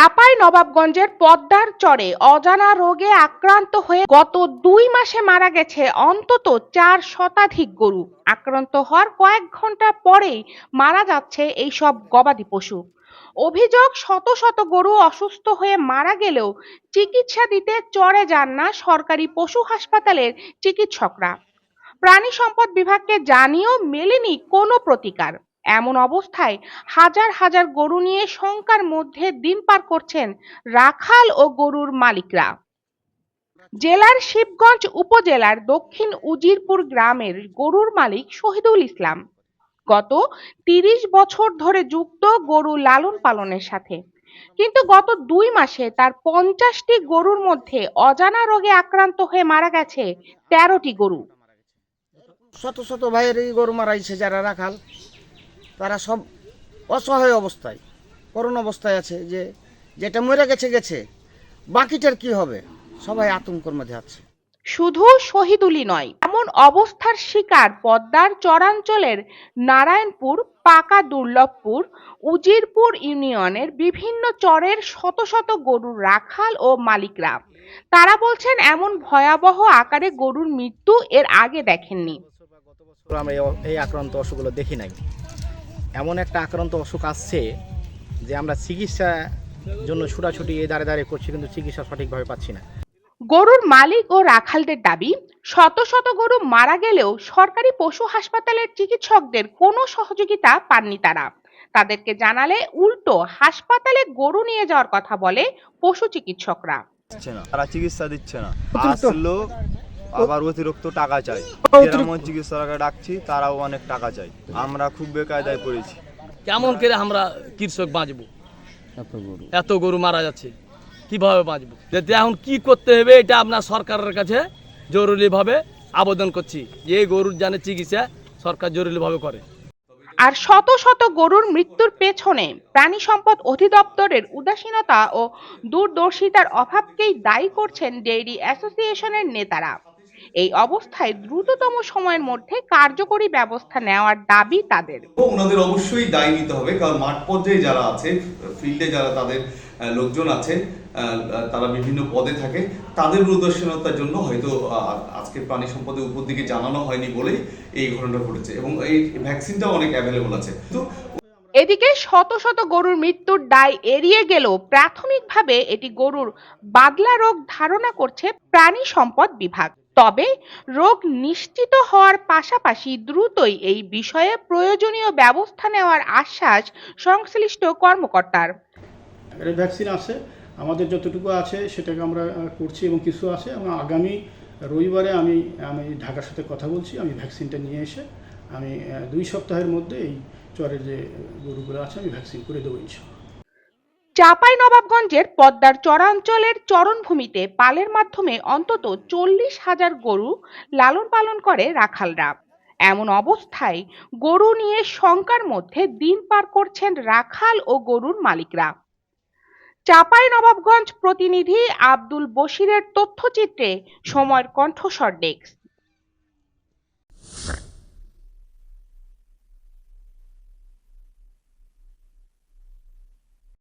চাপাই নবাবগঞ্জের পদ্মার চরে অজানা রোগে আক্রান্ত হয়ে গত দুই মাসে মারা গেছে অন্তত চার শতাধিক গরু। আক্রান্ত হওয়ার কয়েক ঘণ্টা পরেই মারা যাচ্ছে এইসব গবাদি পশু। অভিযোগ, শত শত গরু অসুস্থ হয়ে মারা গেলেও চিকিৎসা দিতে চরে যান না সরকারি পশু হাসপাতালের চিকিৎসকরা। প্রাণী সম্পদ বিভাগকে জানিয়েও মেলেনি কোনো প্রতিকার। এমন অবস্থায় হাজার হাজার গরু নিয়ে শঙ্কার মধ্যে দিন পার করছেন রাখাল ও গরুর মালিকরা। জেলার শিবগঞ্জ উপজেলার দক্ষিণ উজিরপুর গ্রামের গরুর মালিক শহীদুল ইসলাম। গত তিরিশ বছর ধরে যুক্ত গরু লালন পালনের সাথে। কিন্তু গত দুই মাসে তার পঞ্চাশটি গরুর মধ্যে অজানা রোগে আক্রান্ত হয়ে মারা গেছে তেরোটি গরু। শত শত ভাইয়ের এই গরু মারাইছে যারা রাখাল। তারা সব অসহায় অবস্থায় করুণ অবস্থায় আছে যে যেটা মরে গেছে গেছে। বাকিটার কি হবে? সবাই আতঙ্কর মধ্যে আছে। শুধু শহীদুলি নয় এমন অবস্থার শিকার পদ্মার চরাঞ্চলের নারায়ণপুর পাকা দুর্লভপুর উজিরপুর ইউনিয়নের বিভিন্ন চরের শত শত গরুর রাখাল ও মালিকরা। তারা বলছেন এমন ভয়াবহ আকারে গরুর মৃত্যু এর আগে দেখেননি। বছর আমরা এই- এই আক্রান্ত অসুখগুলো দেখি নাই। এমন একটা আক্রান্ত অসুখ আসছে যে আমরা চিকিৎসা জন্য ছুটাছুটি এই দাঁড়ে দাঁড়িয়ে করছি কিন্তু চিকিৎসা সঠিকভাবে পাচ্ছি না। গরুর মালিক ও রাখালদের দাবি শত শত গরু মারা গেলেও সরকারি পশু হাসপাতালের চিকিৎসকদের কোনো সহযোগিতা পাননি তারা। তাদেরকে জানালে উল্টো হাসপাতালে গরু নিয়ে যাওয়ার কথা বলে পশু চিকিৎসকরা। তারা চিকিৎসা দিচ্ছে না। আসলো আবার অতিরিক্ত টাকা চাই। যেমন চিকিৎসকরা ডাকছি তারাও অনেক টাকা চাই আমরা খুব বেকায়দায় পড়েছি। কেমন করে আমরা কৃষক বাঁচবো? এত গরু মারা যাচ্ছে। কীভাবে বাঁচবো? যাতে এখন কি করতে হবে এটা আপনার সরকারের কাছে জরুরিভাবে আবেদন করছি। যে গরুর জানে চিকিৎসা সরকার জরুরিভাবে করে। আর শত শত গরুর মৃত্যুর পেছনে প্রাণী সম্পদ অধিদপ্তরের উদাসীনতা ও দূরদর্শিতার অভাবকেই দায়ী করছেন ডেইরি অ্যাসোসিয়েশনের নেতারা। এই অবস্থায় দ্রুততম সময়ের মধ্যে কার্যকরী ব্যবস্থা নেওয়ার দাবি তাদের। ওনাদের অবশ্যই দায় নিতে হবে কারণ মাঠ পর্যায়ে যারা আছে ফিল্ডে যারা তাদের লোকজন আছে তারা বিভিন্ন পদে থাকে তাদের উদাসীনতার জন্য হয়তো আজকে প্রাণী সম্পদের উপর দিকে জানানো হয়নি বলেই এই ঘটনাটা ঘটেছে এবং এই ভ্যাকসিনটাও অনেক অ্যাভেলেবল আছে। তো এদিকে শত শত গরুর মৃত্যুর দায় এড়িয়ে গেলেও প্রাথমিকভাবে এটি গরুর বাদলা রোগ ধারণা করছে প্রাণী সম্পদ বিভাগ। তবে রোগ নিশ্চিত হওয়ার পাশাপাশি দ্রুতই এই বিষয়ে প্রয়োজনীয় ব্যবস্থা নেওয়ার আশ্বাস সংশ্লিষ্ট কর্মকর্তার। ভ্যাকসিন আছে, আমাদের যতটুকু আছে সেটাকে আমরা করছি এবং কিছু আছে। এবং আগামী রবিবারে আমি আমি ঢাকার সাথে কথা বলছি, আমি ভ্যাকসিনটা নিয়ে এসে আমি দুই সপ্তাহের মধ্যে এই চরের যে গরুগুলো আছে আমি ভ্যাকসিন করে দেবো ইনশাল্লাহ চাঁপাই নবাবগঞ্জের পদ্মার চরাঞ্চলের চরণভূমিতে পালের মাধ্যমে অন্তত চল্লিশ হাজার গরু লালন পালন করে রাখালরা। এমন অবস্থায় গরু নিয়ে শঙ্কার মধ্যে দিন পার করছেন রাখাল ও গরুর মালিকরা। চাঁপাই নবাবগঞ্জ প্রতিনিধি আব্দুল বশিরের তথ্যচিত্রে সময়ের কণ্ঠস্বর ডেস্ক।